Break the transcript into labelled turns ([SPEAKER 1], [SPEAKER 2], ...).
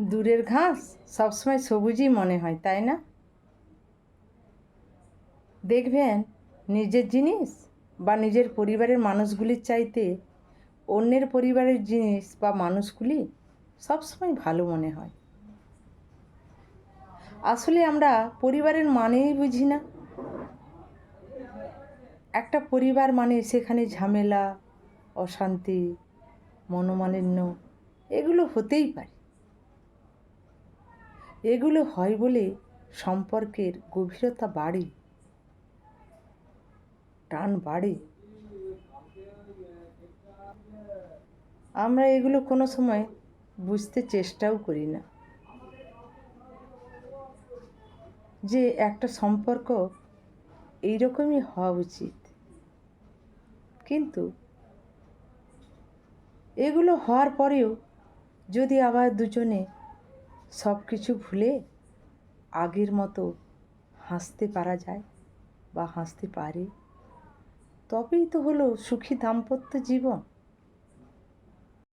[SPEAKER 1] দূরের ঘাস সবসময় সবুজই মনে হয়, তাই না? দেখবেন, নিজের জিনিস বা নিজের পরিবারের মানুষগুলির চাইতে অন্যের পরিবারের জিনিস বা মানুষগুলি সবসময় ভালো মনে হয়। আসলে আমরা পরিবারের মানেই বুঝি না। একটা পরিবার মানে সেখানে ঝামেলা, অশান্তি, মনোমালিন্য, এগুলো হতেই পারে। এগুলো হয় বলে সম্পর্কের গভীরতা বাড়ে, টান বাড়ে। আমরা এগুলো কোনো সময় বুঝতে চেষ্টাও করি না। যে একটা সম্পর্ক এইরকমই হওয়া উচিত। কিন্তু এগুলো হওয়ার পরেও যদি আবার দুজনে সব কিছু ভুলে আগের মতো হাসতে পারা যায় বা হাসতে পারে। তবেই তো হলো সুখী দাম্পত্য জীবন।